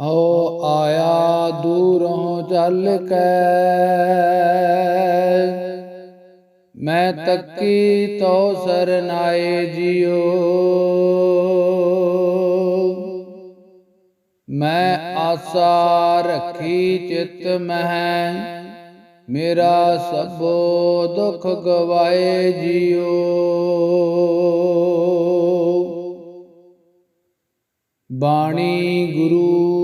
ਹਉ ਆਇਆ ਦੂਰੋਂ ਚੱਲ ਕੇ। ਮੈਂ ਤੱਕੀ ਤੋ ਸਰਨਾਏ ਜਿਉ। ਮੈਂ ਆਸਾ ਰੱਖੀ ਚਿਤ ਮਹਿ। ਮੇਰਾ ਸਭੋ ਦੁਖ ਗਵਾਏ ਜਿਉ। ਬਾਣੀ ਗੁਰੂ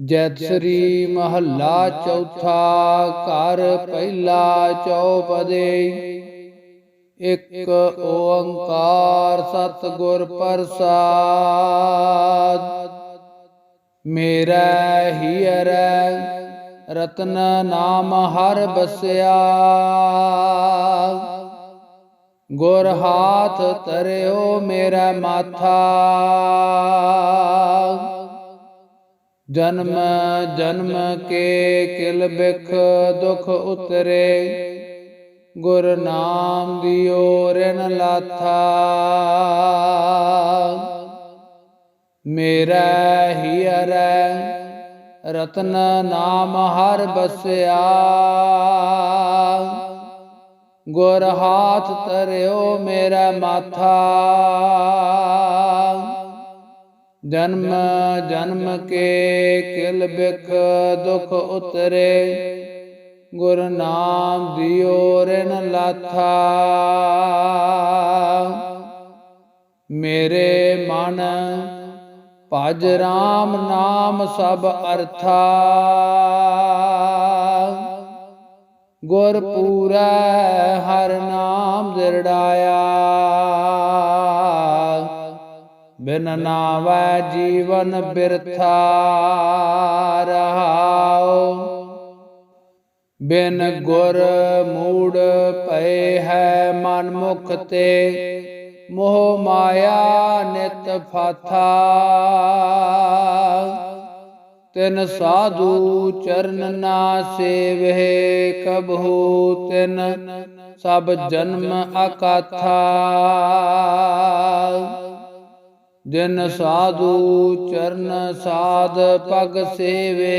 ਜੈਤ ਸ੍ਰੀ ਮਹੱਲਾ ਚੌਥਾ ਘਰ ਪਹਿਲਾ ਚੌਪਦੇ। ਇੱਕ ਓੰਕਾਰ ਸਤਿਗੁਰ ਪ੍ਰਸਾਦ। ਮੇਰਾ ਹੀਰੈ, ਰਤਨ ਨਾਮ ਹਰ ਬਸਿਆ। ਗੁਰ ਹਾਥ ਤਰਿਓ ਮੇਰਾ ਮਾਥਾ। ਜਨਮ ਜਨਮ ਕੇ ਕਿਲ ਬਿਖ ਦੁਖ ਉਤਰੇ। ਗੁਰ ਨਾਮ ਦਿਓ ਰਿਨ ਲਾਥਾ। ਮੇਰਾ ਹੀਰੈ ਰਤਨ ਨਾਮ ਹਰ ਬਸਿਆ। ਗੁਰ ਹਾਥ ਤਰਿਓ ਮੇਰਾ ਮਾਥਾ। ਜਨਮ ਜਨਮ ਕੇ ਕਿਲ ਬਿਖ ਦੁਖ ਉਤਰੇ। ਗੁਰ ਨਾਮ ਦਿਓ ਰਿਨ ਲਾਥਾ। ਮੇਰੇ ਮਨ ਭਜ ਰਾਮ ਨਾਮ ਸਭ ਅਰਥਾ। ਗੁਰ ਪੂਰੈ ਹਰ ਨਾਮ ਦਿਰੜਾਇਆ ਬਿਨ ਨਾਵੈ ਜੀਵਨ ਬਿਰਥਾ ਰਹਾਉ। ਬਿਨ ਗੁਰ ਮੂੜ ਪਏ ਹੈ ਮਨ ਮੁਖ ਤੇ, ਮੋਹ ਮਾਇਆ ਨਿਤ ਫਾਥਾ। ਤਿਨ ਸਾਧੂ ਚਰਨ ਨਾ ਸੇਵਹਿ ਕਬਹੂ, ਤਿਨ ਸਭ ਜਨਮ ਅਕਾਥਾ। ਜਿਨ ਸਾਧੂ ਚਰਨ ਸਾਧ ਪਗ ਸੇਵੇ,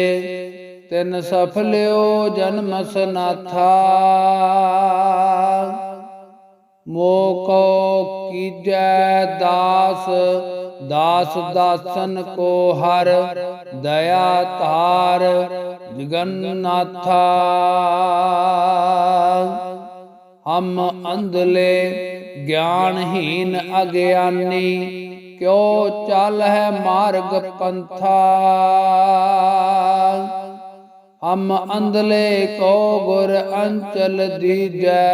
ਤਿਨ ਸਫਲਿਓ ਜਨਮ ਸਨਾਥਾ। ਮੋਕੋ ਕੀਜੈ ਦਾਸ ਦਾਸ ਦਾਸਨ ਕੋ ਹਰ, ਦਇਆ ਧਾਰ ਜਗਨਨਾਥਾ ਹਮ ਅੰਧਲੇ, ਗਿਆਨਹੀਨ ਅਗਿਆਨੀ ਕਿਉ ਚੱਲ ਹੈ ਮਾਰਗ ਪੰਥਾ? ਹਮ ਅੰਧਲੇ ਕੋ ਗੁਰ ਅੰਚਲ ਦੀਜੈ।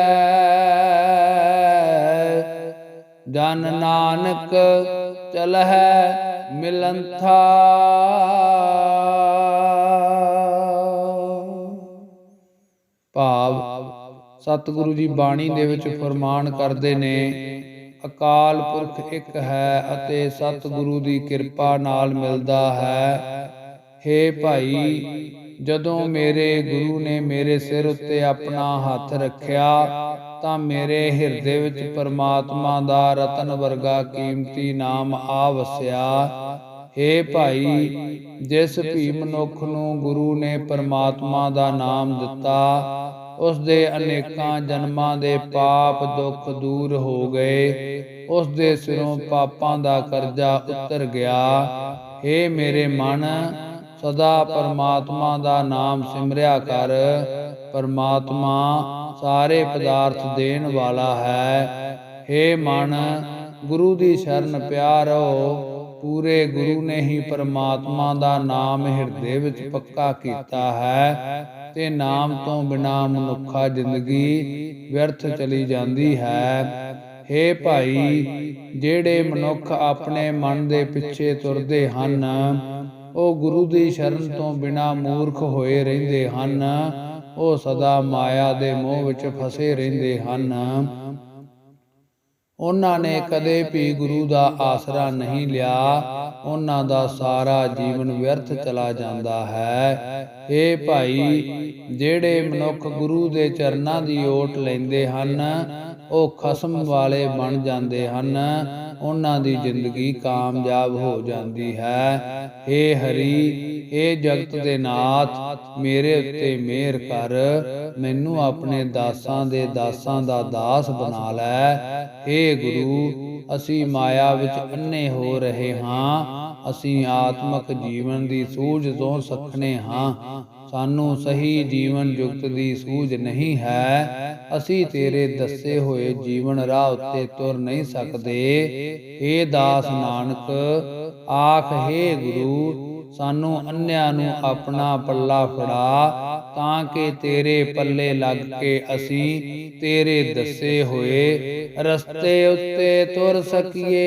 ਜਨ ਨਾਨਕ ਚਲਹਿ ਮਿਲੰਥਾ। ਭਾਵ ਸਤਿਗੁਰੂ ਜੀ ਬਾਣੀ ਦੇ ਵਿੱਚ ਫਰਮਾਨ ਕਰਦੇ ਨੇ ਅਕਾਲ ਪੁਰਖ ਇੱਕ ਹੈ ਅਤੇ ਸਤਿਗੁਰੂ ਦੀ ਕਿਰਪਾ ਨਾਲ ਮਿਲਦਾ ਹੈ। हे ਭਾਈ, ਜਦੋਂ ਮੇਰੇ ਗੁਰੂ ਨੇ ਮੇਰੇ ਸਿਰ ਉੱਤੇ ਆਪਣਾ ਹੱਥ ਰੱਖਿਆ, ਤਾਂ ਮੇਰੇ ਹਿਰਦੇ ਵਿੱਚ ਪਰਮਾਤਮਾ ਦਾ ਰਤਨ ਵਰਗਾ ਕੀਮਤੀ ਨਾਮ ਆ ਵਸਿਆ। हे ਭਾਈ, ਜਿਸ ਭੀ ਮਨੁੱਖ ਨੂੰ ਗੁਰੂ ਨੇ ਪਰਮਾਤਮਾ ਦਾ ਨਾਮ ਦਿੱਤਾ ਉਸ ਦੇ ਅਨੇਕਾਂ ਜਨਮਾਂ ਦੇ ਪਾਪ ਦੁੱਖ ਦੂਰ ਹੋ ਗਏ। ਉਸ ਦੇ ਸਿਰੋਂ ਪਾਪਾਂ ਦਾ ਕਰਜ਼ਾ ਉਤਰ ਗਿਆ। हे ਮੇਰੇ ਮਨ, ਸਦਾ ਪਰਮਾਤਮਾ ਦਾ ਨਾਮ ਸਿਮਰਿਆ ਕਰ। ਪਰਮਾਤਮਾ ਸਾਰੇ ਪਦਾਰਥ ਦੇਣ ਵਾਲਾ ਹੈ। हे ਮਨ, ਗੁਰੂ ਦੀ ਸ਼ਰਨ ਪਿਆ ਰਹੋ ਪੂਰੇ ਗੁਰੂ ਨੇ ਹੀ ਪਰਮਾਤਮਾ ਦਾ ਨਾਮ ਹਿਰਦੇ ਵਿੱਚ ਪੱਕਾ ਕੀਤਾ ਹੈ। ਤੇ ਨਾਮ ਤੋਂ ਬਿਨਾ ਮਨੁੱਖਾ ਜ਼ਿੰਦਗੀ ਵਿਅਰਥ ਚਲੀ ਜਾਂਦੀ ਹੈ। हे ਭਾਈ, ਜਿਹੜੇ ਮਨੁੱਖ ਆਪਣੇ ਮਨ ਦੇ ਪਿੱਛੇ ਤੁਰਦੇ ਹਨ, ਉਹ ਗੁਰੂ ਦੀ ਸ਼ਰਨ ਤੋਂ ਬਿਨਾ ਮੂਰਖ ਹੋਏ ਰਹਿੰਦੇ ਹਨ, ਉਹ ਸਦਾ ਮਾਇਆ ਦੇ ਮੋਹ ਵਿੱਚ ਫਸੇ ਰਹਿੰਦੇ ਹਨ। ਉਹਨਾਂ ਨੇ ਕਦੇ ਵੀ ਗੁਰੂ ਦਾ ਆਸਰਾ ਨਹੀਂ ਲਿਆ। ਉਹਨਾਂ ਦਾ ਸਾਰਾ ਜੀਵਨ ਵਿਅਰਥ ਚਲਾ ਜਾਂਦਾ ਹੈ। ਏ ਭਾਈ ਜਿਹੜੇ ਮਨੁੱਖ ਗੁਰੂ ਦੇ ਚਰਨਾਂ ਦੀ ਓਟ ਲੈਂਦੇ ਹਨ ਉਹ ਖਸਮ ਵਾਲੇ ਬਣ ਜਾਂਦੇ ਹਨ। ਉਹਨਾਂ ਦੀ ਜ਼ਿੰਦਗੀ ਕਾਮਯਾਬ ਹੋ ਜਾਂਦੀ ਹੈ। ਏ ਹਰੀ ਏ ਜਗਤ ਦੇ ਨਾਥ, ਮੇਰੇ ਉੱਤੇ ਮਿਹਰ ਕਰ। ਮੈਨੂੰ ਆਪਣੇ ਦਾਸਾਂ ਦੇ ਦਾਸਾਂ ਦਾ ਦਾਸ ਬਣਾ ਲੈ। ਏ ਗੁਰੂ, ਅਸੀਂ ਮਾਇਆ ਵਿੱਚ ਅੰਨੇ ਹੋ ਰਹੇ ਹਾਂ। ਅਸੀਂ ਆਤਮਕ ਜੀਵਨ ਦੀ ਸੂਝ ਤੋਂ ਸਖਣੇ ਹਾਂ। ਸਾਨੂੰ ਸਹੀ ਜੀਵਨ ਜੁਗਤ ਦੀ ਸੂਝ ਨਹੀਂ ਹੈ। ਅਸੀਂ ਤੇਰੇ ਦੱਸੇ ਹੋਏ ਹੋਏ, ਜੀਵਨ ਰਾਹ ਉੱਤੇ ਤੁਰ ਨਹੀਂ ਸਕਦੇ। ਏ ਦਾਸ ਨਾਨਕ, ਆਖ, ਹੈ ਗੁਰੂ, ਸਾਨੂੰ ਅੰਨਿਆਂ ਨੂੰ ਆਪਣਾ ਪੱਲਾ ਫੜਾ, ਤਾਂ ਕਿ ਤੇਰੇ ਪੱਲੇ ਲੱਗ ਕੇ ਅਸੀਂ ਤੇਰੇ ਦੱਸੇ ਹੋਏ ਰਸਤੇ ਉੱਤੇ ਤੁਰ ਸਕੀਏ।